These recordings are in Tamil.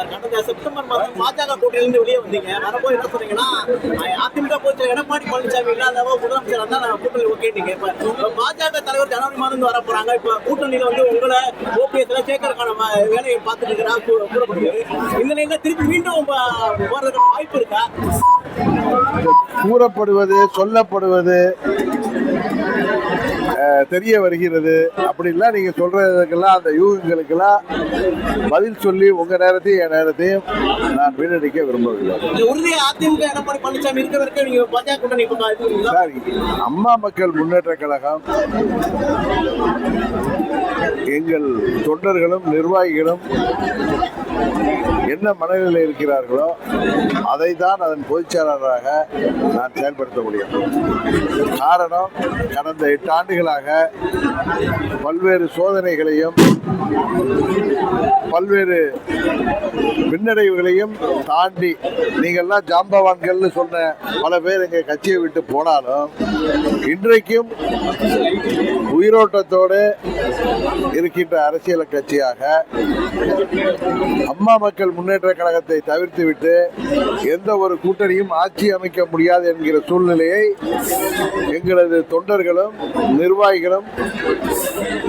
சார். கடந்த செப்டம்பர் மாதம் பாஜக கூட்டணியிலிருந்து வெளியே வந்தீங்க. வரப்போ என்ன சொன்னீங்கன்னா அதிமுக போச்சு எடப்பாடி பழனிசாமி இல்லாதவ முதலமைச்சர் வந்தா நான் கூட்டணி கேட்டீங்க கேட்பேன் பாஜக தலைவர் ஜனவரி மாதம் வர போறாங்க. இப்ப கூட்டணியில வந்து உங்களை ஓபிஎஸ்ல சேர்க்கறதுக்கான வேலையை பார்த்துட்டு இருக்கிறா கூ- இந்த நிலையில திருப்பி மீண்டும் ப- போறதுக்கான வாய்ப்பு இருக்கா? கூறப்படுவது சொல்லப்படுவது தெரிய வருகிறது. அப்படின்லாம் நீங்க சொல்றதுக்கெல்லாம் அந்த யூகங்களுக்கெல்லாம் பதில் சொல்லி உங்க நேரத்தையும் என் நேரத்தையும் நான் வீணடிக்க விரும்பவில்லை. சார் அம்மா மக்கள் முன்னேற்ற கழகம் எங்கள் தொண்டர்களும் நிர்வாகிகளும் என்ன மனநிலையில் இருக்கிறார்களோ அதை தான் அதன் பொதுச் செயலாளராக நான் செயல்படுத்த முடியும். காரணம் கடந்த எட்டு ஆண்டுகளாக பல்வேறு சோதனைகளையும் பல்வேறு பின்னடைவுகளையும் தாண்டி நீங்கள்லாம் ஜாம்பவான்கள்னு சொன்ன பல பேர் எங்கள் கட்சியை விட்டு போனாலும் இன்றைக்கும் உயிரோட்டத்தோடு இருக்கின்ற அரசியல் கட்சியாக அம்மா மக்கள் முன்னேற்ற கழகத்தை தவிர்த்துவிட்டு எந்த ஒரு கூட்டணியும் ஆட்சி அமைக்க முடியாது என்கிற சூழ்நிலையை எங்களது தொண்டர்களும் நிர்வாகிகளும்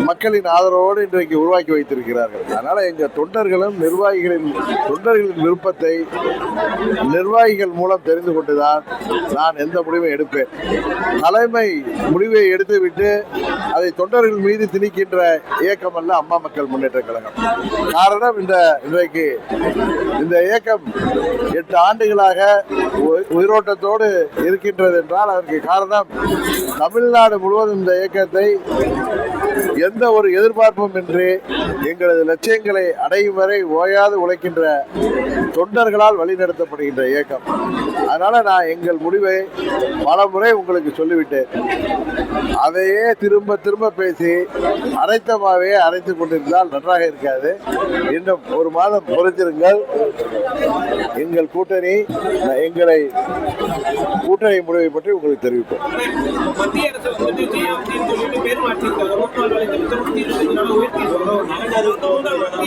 மக்களின் ஆதரவோடு இன்றைக்கு உருவாக்கி வைத்திருக்கிறார்கள். அதனால் எங்கள் தொண்டர்களும் நிர்வாகிகளின் தொண்டர்களின் விருப்பத்தை நிர்வாகிகள் மூலம் தெரிந்து கொண்டுதான் நான் எந்த முடிவை எடுப்பேன். தலைமை முடிவை எடுத்துவிட்டு அதை தொண்டர்கள் மீது திணிக்கின்ற இயக்கம் அல்ல அம்மா மக்கள் முன்னேற்ற கழகம். காரணம் இந்த இன்றைக்கு இந்த இயக்கம் எட்டு ஆண்டுகளாக உயிரோட்டத்தோடு இருக்கின்றது என்றால் அதற்கு காரணம் தமிழ்நாடு முழுவதும் இந்த இயக்கத்தை எந்த ஒரு எதிர்பார்ப்பும் இன்றி எங்களது லட்சியங்களை அடையும் வரை ஓயாது உழைக்கின்ற தொண்டர்களால் வழிநடத்தப்படுகின்ற இயக்கம். அதனால நான் எங்கள் முடிவை பல முறை உங்களுக்கு சொல்லிவிட்டேன். அதையே திரும்ப திரும்ப பேசி அரைத்தமாவே அரைத்து கொண்டிருந்தால் நன்றாக இருக்காது. இன்னும் ஒரு மாதம் பொறுத்திருங்கள். எங்கள் கூட்டணி எங்களை கூட்டணி முடிவை பற்றி உங்களுக்கு தெரிவிப்போம். மத்திய அரசு வந்து சொல்லிட்டு பேர் மாற்றிருக்காங்க. நாள் வேலை நாள்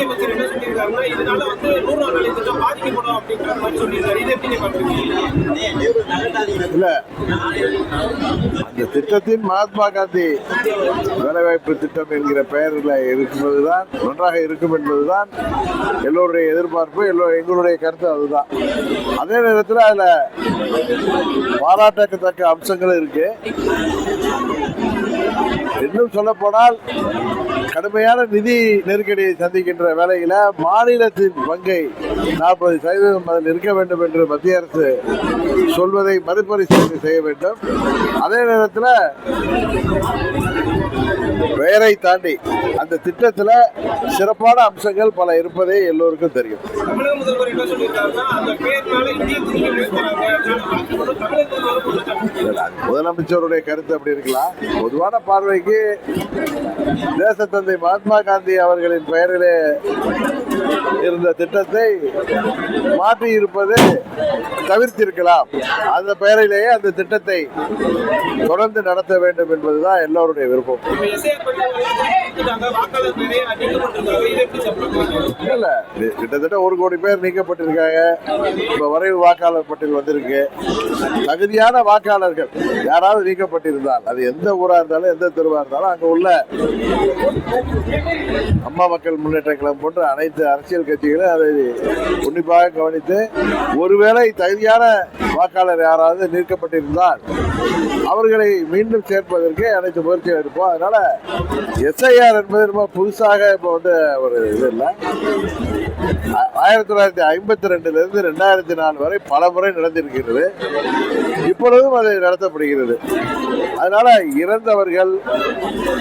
என்ன சொல்லியிருக்காருன்னா இதனால வந்து நூறு நாள் வேலை திட்டம் பாதிக்கப்படும் அப்படிங்கிற மாதிரி சொல்லியிருக்காரு எப்படி அந்த திட்டத்தின் மகாத்மா காந்தி வேலைவாய்ப்பு திட்டம் என்கிற பெயரில் இருக்கும்போதுதான் நன்றாக இருக்கும் என்பதுதான் எல்லோருடைய எதிர்பார்ப்பு எல்லோ எங்களுடைய கருத்து அதுதான். அதே நேரத்தில் அதில் பாராட்டத்தக்க அம்சங்களும் இருக்கு. இன்னும் சொல்ல போனால் கடுமையான நிதி நெருக்கடியை சந்திக்கின்ற வேளையில மாநிலத்தின் பங்கை நாற்பது சதவீதம் அதில் இருக்க வேண்டும் என்று மத்திய அரசு சொல்வதை மறுபரிசீலனை செய்ய வேண்டும். அதே நேரத்தில் பெயரை தாண்டி அந்த திட்டத்தில் சிறப்பான அம்சங்கள் பல இருப்பதே எல்லோருக்கும் தெரியும். முதலமைச்சருடைய கருத்து அப்படி இருக்கலாம். பொதுவான பார்வைக்கு தேசத்தந்தை மகாத்மா காந்தி அவர்களின் பெயரிலே இருந்த திட்டத்தை மாற்றி இருப்பது தவிர்த்திருக்கலாம். அந்த பெயரிலேயே அந்த திட்டத்தை தொடர்ந்து நடத்த வேண்டும் என்பதுதான் எல்லோருடைய விருப்பம். இல்ல கிட்டத்தட்ட ஒரு கோடி பேர் நீக்கப்பட்டிருக்காங்க. இப்ப வரைவு வாக்காளர் பட்டியல் வந்திருக்கு. தகுதியான வாக்காளர்கள் யாராவது நீக்கப்பட்டிருந்தால் அது எந்த ஊரா இருந்தாலும் எந்த தெருவா இருந்தாலும் அங்க உள்ள அம்மா மக்கள் முன்னேற்ற கழகம் போன்ற அனைத்து அரசியல் கட்சிகளும் அதை உன்னிப்பாக கவனித்து ஒருவேளை தகுதியான வாக்காளர் யாராவது நீக்கப்பட்டிருந்தால் அவர்களை மீண்டும் சேர்ப்பதற்கு அனைத்து முயற்சிகள் எடுப்போம். அதனால எஸ்ஐஆர் என்பது ரொம்ப புதுசாக இப்போ வந்து ஒரு இது இல்லை. ஆயிரத்தி தொள்ளாயிரத்தி ஐம்பத்தி ரெண்டுலேருந்து ரெண்டாயிரத்தி நாலு வரை பல முறை நடந்திருக்கிறது. இப்பொழுதும் அது நடத்தப்படுகிறது. அதனால இறந்தவர்கள்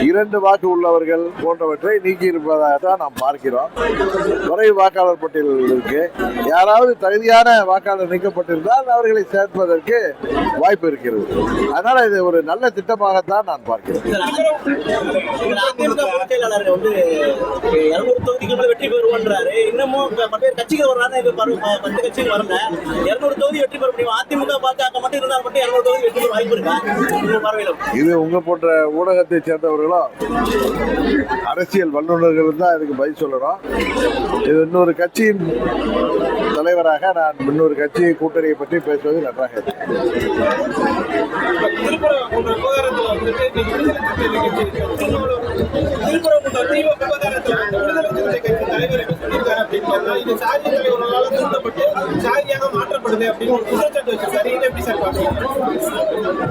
இரண்டு வாக்கு உள்ளவர்கள் போன்றவற்றை நீக்கி இருப்பதாக தான் நாம் பார்க்கிறோம். துறை வாக்காளர் பட்டியல் இருக்கு. யாராவது தகுதியான வாக்காளர் நீக்கப்பட்டிருந்தால் அவர்களை சேர்ப்பதற்கு வாய்ப்பு இருக்கிறது. அதனால் இது ஒரு நல்ல திட்டமாகத்தான் நான் பார்க்கிறேன். செயலாளர் வந்து இருநூறு தொகுதிக்கு மேல வெற்றி பெறுவோன்றாரு. இன்னமும் பல்வேறு கட்சிகள் இப்ப ப- பத்து கட்சிகள் வரல. இருநூறு தொகுதி வெற்றி பெற முடியும்? அதிமுக பாஜக மட்டும் இருந்தால் மட்டும் இருநூறு தொகுதி வெற்றி பெற வாய்ப்பு இருக்கா? பார்வையிலும். இது உங்க போன்ற ஊடகத்தை சேர்ந்தவர்களும் அரசியல் வல்லுநர்கள் தான் இதுக்கு பதில் சொல்லணும். இது இன்னொரு கட்சியின் தலைவராக நான் இன்னொரு கட்சி கூட்டணியை பற்றி பேசுவது நன்றாக இருக்கு. திருப்பரங்குன்ற விவகாரத்துல விடுதலை சிறுத்தை கட்சி தலைவர் என்ன சொல்லியிருக்காரு அப்படின்னு இது சாதி தலைவர்களால தூண்டப்பட்டு சாதியாக மாற்றப்படுது அப்படின்னு ஒரு குற்றச்சாட்டு வச்சிருக்காரு. இதை எப்படி சார் பாக்குறீங்க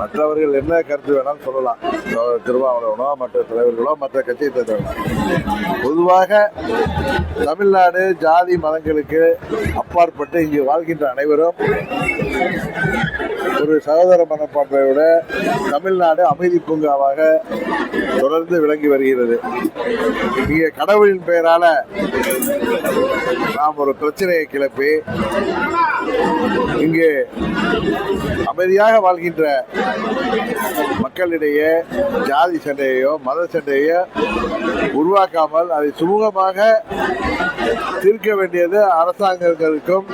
மற்றவர்கள் என்ன கருத்து வேணாலும் சொல்லலாம். அஹ் திருமாவளவனோ மற்ற தலைவர்களோ மற்ற கட்சியை சேர்ந்தவர்களோ பொதுவாக தமிழ்நாடு ஜாதி மதங்களுக்கு அப்பாற்பட்டு இங்கு வாழ்கின்ற அனைவரும் ஒரு சகோதர மனப்பான்மையோட தமிழ்நாடு அமைதி பூங்காவாக தொடர்ந்து விளங்கி வருகிறது. இங்கே கடவுளின் பெயரால நாம் ஒரு பிரச்சனையை கிளப்பி இங்கே அமைதியாக வாழ்கின்ற மக்களிடையே ஜாதி சண்டையோ மத சண்டையோ உருவாக்காமல் அதை சுமூகமாக தீர்க்க வேண்டியது அரசாங்கங்களுக்கும்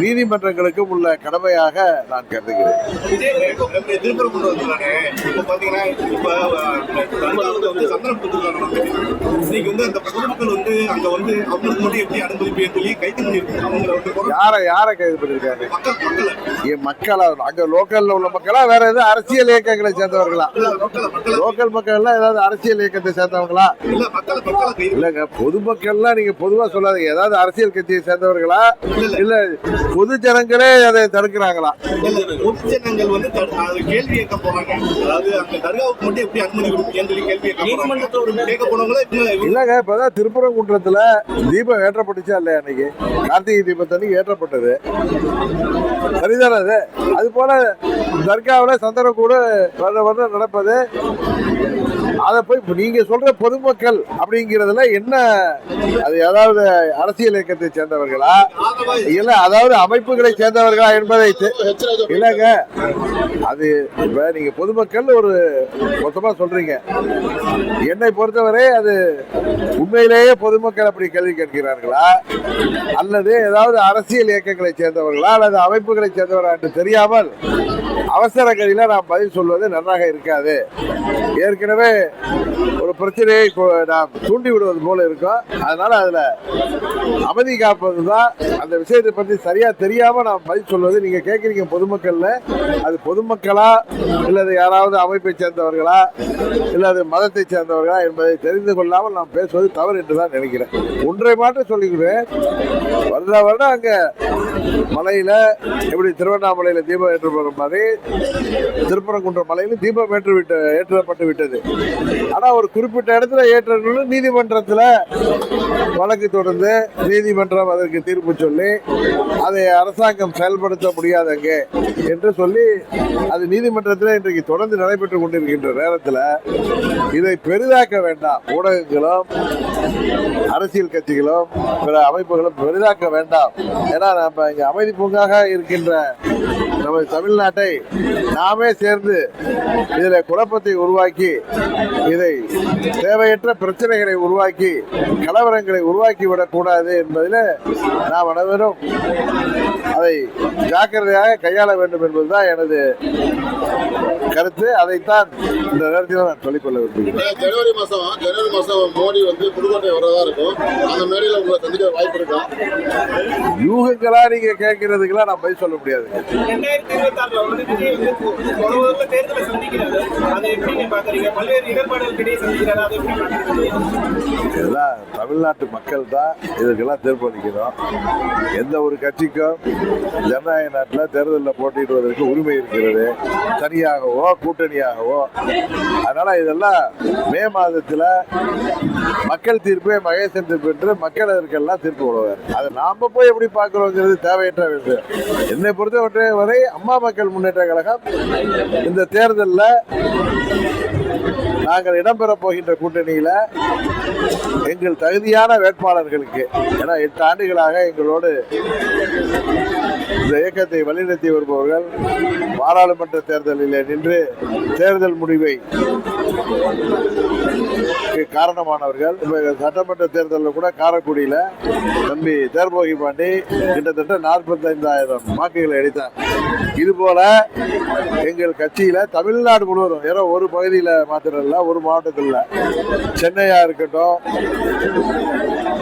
நீதிமன்றங்களுக்கும் உள்ள கடமையாக நான் கருதுகிறேன். யாரை யாரை கைது மக்கள் மக்களா? அங்க லோக்கல்ல உள்ள மக்களா? வேற எதுவும் அரசியல் இயக்கங்களை சேர்ந்தவர்களா? லோக்கல் மக்கள் எல்லாம் ஏதாவது அரசியல் இயக்கத்தை சேர்ந்தவங்களா? இல்லங்க பொதுமக்கள் பொதுமக்கள்லாம் நீங்க பொதுவா சொல்லாதீங்க. ஏதாவது அரசியல் கட்சியை சேர்ந்தவர்களா? இல்ல பொது ஜனங்களே அதை தடுக்கிறாங்களா? இல்ல பொதுஜனங்கள் வந்து கேள்வி கேட்க போறாங்க. அதாவது அந்த தர்காவுக்கு மட்டும் எப்படி அனுமதி கொடுப்பீங்கன்னு சொல்லி கேள்வி கேட்க போனவங்களே இல்லங்க இப்பதான் திருப்பரங்குன்றத்துல தீபம் ஏற்றப்பட்டுச்சா இல்லையா அன்னைக்கு? கார்த்திகை தீபத்தன்னைக்கு ஏற்றப்பட்டது. சரிதானே அது? அது போல தர்காவில் சந்தனம் கூட வருட வருடம் நடப்பது. அதை போய் நீங்க சொல்ற பொதுமக்கள் அப்படிங்கிறதுல என்ன அது ஏதாவது அரசியல் இயக்கத்தை சேர்ந்தவர்களா? இல்ல அதாவது அமைப்புகளை சேர்ந்தவர்களா என்பதை இல்லைங்க. அது இப்ப நீங்க பொதுமக்கள் ஒரு மொத்தமா சொல்றீங்க. என்னை பொறுத்தவரை அது உண்மையிலேயே பொதுமக்கள் அப்படி கேள்வி கேட்கிறார்களா? அல்லது ஏதாவது அரசியல் இயக்கங்களை சேர்ந்தவர்களா? அல்லது அமைப்புகளை சேர்ந்தவர்களா என்று தெரியாமல் அவசர கதியில நான் பதில் சொல்வது நன்றாக இருக்காது. ஏற்கனவே ஒரு பிரச்சனையை நான் தூண்டி விடுவது போல இருக்கும். அதனால அதுல அமைதி காப்பது தான் அந்த விஷயத்தை பற்றி சரியா தெரியாம நான் பதில் சொல்வது. நீங்க கேட்குறீங்க பொதுமக்கள்ல. அது பொதுமக்களா இல்லது யாராவது அமைப்பை சேர்ந்தவர்களா இல்லது மதத்தை சேர்ந்தவர்களா என்பதை தெரிந்து கொள்ளாமல் நாம் பேசுவது தவறு என்று தான் நினைக்கிறேன். ஒன்றை மாற்றம் சொல்லிக்கிறேன். வருட வருடம் அங்க மலையில எப்படி திருவண்ணாமலையில தீபம் ஏற்றப்படுற மாதிரி திருப்பரங்குன்ற மலையில தீபம் ஏற்று விட்டு ஏற்றப்பட்டு விட்டது. ஆனா ஒரு குறிப்பிட்ட இடத்துல ஏற்றணும்னு நீதிமன்றத்துல வழக்கு தொடர்ந்து நீதிமன்றம் அதற்கு தீர்ப்பு சொல்லி அதை அரசாங்கம் செயல்படுத்த முடியாதங்க என்று சொல்லி அது நீதிமன்றத்தில் இன்றைக்கு தொடர்ந்து நடைபெற்றுக் கொண்டிருக்கின்ற நேரத்தில் இதை பெரிதாக்க வேண்டாம். ஊடகங்களும் அரசியல் கட்சிகளும் பிற அமைப்புகளும் பெரிதாக்க வேண்டாம். ஏன்னா நம்ம இங்கே அமைதி பூங்காக இருக்கின்ற நம்ம தமிழ்நாட்டை நாமே சேர்ந்து இதில் குழப்பத்தை உருவாக்கி இதை தேவையற்ற பிரச்சனைகளை உருவாக்கி கலவரங்களை உருவாக்கி விடக்கூடாது என்பதில் நாம் அனைவரும் அதை ஜாக்கிரதையாக கையாள வேண்டும் என்பதுதான் எனது கருத்து. அதைத்தான் இந்த நேரத்தில் நான் சொல்லிக்கொள்ள விரும்புகிறேன். ஜனவரி மாசம் ஜனவரி மாசம் மோடி வந்து புதுக்கோட்டை வரதா இருக்கும். அந்த மேடையில உங்களை சந்திக்க வாய்ப்பு இருக்கா? யூகங்களா நீங்க கேட்கறதுக்கெல்லாம் நான் பதில் சொல்ல முடியாது. ரெண்டாயிரத்தி இருபத்தி ஆறுல வந்து விஜய் வந்து தேர்தலை சந்திக்கிறாரு. அதை எப்படி நீங்க பாக்குறீங்க பல்வேறு சந்திக்கிறாரு? அதை எப்படி பாக்குறீங்க எல்லாம் தமிழ்நாட்டு மக்கள் தான் இதுக்கெல்லாம் தீர்ப்பளிக்கிறோம் எந்த ஒரு கட்சிக்கும் ஜனநாயக நாட்டில் தேர்தலில் போட்டியிடுவதற்கு உரிமை இருக்கிறது. தனியாகவோ கூட்டணியாகவோ. அதனால இதெல்லாம் மே மாதத்தில் மக்கள் தீர்ப்பே மகேசன் தீர்ப்பு என்று மக்கள் அதற்கெல்லாம் தீர்ப்பு விடுவார் அதை நாம போய் எப்படி பார்க்குறோங்கிறது தேவையற்ற விஷயம். என்னை பொறுத்தவரை வரை அம்மா மக்கள் முன்னேற்ற கழகம் இந்த தேர்தலில் நாங்கள் இடம்பெற போகின்ற கூட்டணியில் எங்கள் தகுதியான வேட்பாளர்களுக்கு ஏன்னா எட்டு ஆண்டுகளாக எங்களோடு இந்த இயக்கத்தை வழிநடத்தி வருபவர்கள் பாராளுமன்ற தேர்தலில் நின்று தேர்தல் முடிவை காரணமானவர்கள் சட்டமன்ற தேர்தலில் கூட காரைக்குடியில் தம்பி தேர்போகி பாண்டி கிட்டத்தட்ட நாற்பத்தைந்தாயிரம் வாக்குகளை அடித்தார் இதுபோல எங்கள் கட்சியில் தமிழ்நாடு முழுவதும் ஏதோ ஒரு பகுதியில் மாத்திரம் இல்ல ஒரு மாவட்டத்தில் இல்லை சென்னையாக இருக்கட்டும்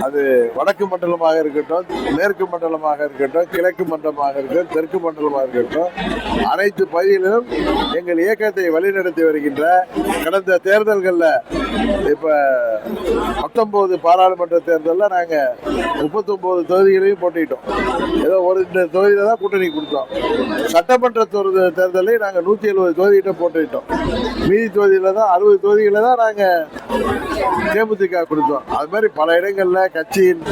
அது வடக்கு மண்டலமாக இருக்கட்டும் மேற்கு மண்டலமாக இருக்கட்டும் கிழக்கு மண்டலமாக இருக்கட்டும் தெற்கு மண்டலமாக இருக்கட்டும் அனைத்து பகுதிகளிலும் எங்கள் இயக்கத்தை வழிநடத்தி வருகின்ற கடந்த தேர்தல்களில் இப்போ பத்தொம்போது பாராளுமன்ற தேர்தலில் நாங்கள் முப்பத்தொம்போது தொகுதிகளையும் போட்டிட்டோம். ஏதோ ஒரு ரெண்டு தொகுதியில் தான் கூட்டணி கொடுத்தோம். சட்டமன்ற தொகுதி தேர்தலையும் நாங்கள் நூற்றி எழுபது தொகுதிகிட்ட போட்டிட்டோம். மீதி தொகுதியில் தான் அறுபது தொகுதிகளை தான் நாங்கள் தேமுதிக கொடுத்தோம். அது மாதிரி பல இடங்களில் கட்சியின்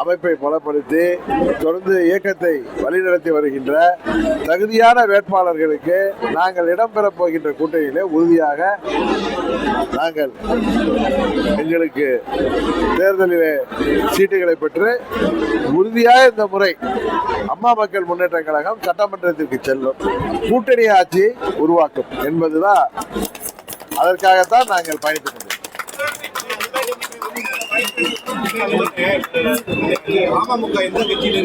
அமைப்பை பலப்படுத்தி தொடர்ந்து இயக்கத்தை வழிநடத்தி வருகின்ற தகுதியான வேட்பாளர்களுக்கு நாங்கள் இடம்பெறப் போகின்ற கூட்டணியிலே உறுதியாக நாங்கள் எங்களுக்கு தேர்தலிலே சீட்டுகளை பெற்று உறுதியாக இந்த முறை அம்மா மக்கள் முன்னேற்ற கழகம் சட்டமன்றத்திற்கு செல்லும். கூட்டணி ஆட்சி உருவாக்கும் என்பதுதான் அதற்காகத்தான் நாங்கள் பயணித்துக் அமமுக எந்த கட்சியில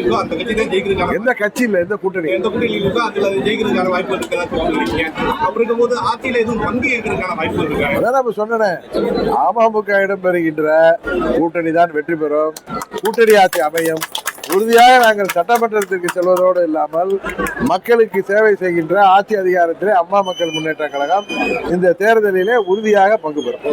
எந்த கட்சியில் எந்த கூட்டணி? எந்த கூட்டணியில் இருக்கோ அதுல ஜெயிக்கிறதுக்கான வாய்ப்பு இருக்கிறதா சொல்லிருக்கீங்க அப்படி இருக்கும்போது ஆட்சியில எதுவும் பங்கு ஏற்கிறதுக்கான வாய்ப்பு இருக்கா? அதான் நம்ம சொன்னேன் அமமுக இடம்பெறுகின்ற கூட்டணி தான் வெற்றி பெறும். கூட்டணி ஆட்சி அமையும். உறுதியாக நாங்கள் சட்டமன்றத்திற்கு செல்வதோடு இல்லாமல் மக்களுக்கு சேவை செய்கின்ற ஆட்சி அதிகாரத்திலே அம்மா மக்கள் முன்னேற்ற கழகம் இந்த தேர்தலிலே உறுதியாக பங்கு பெறும்.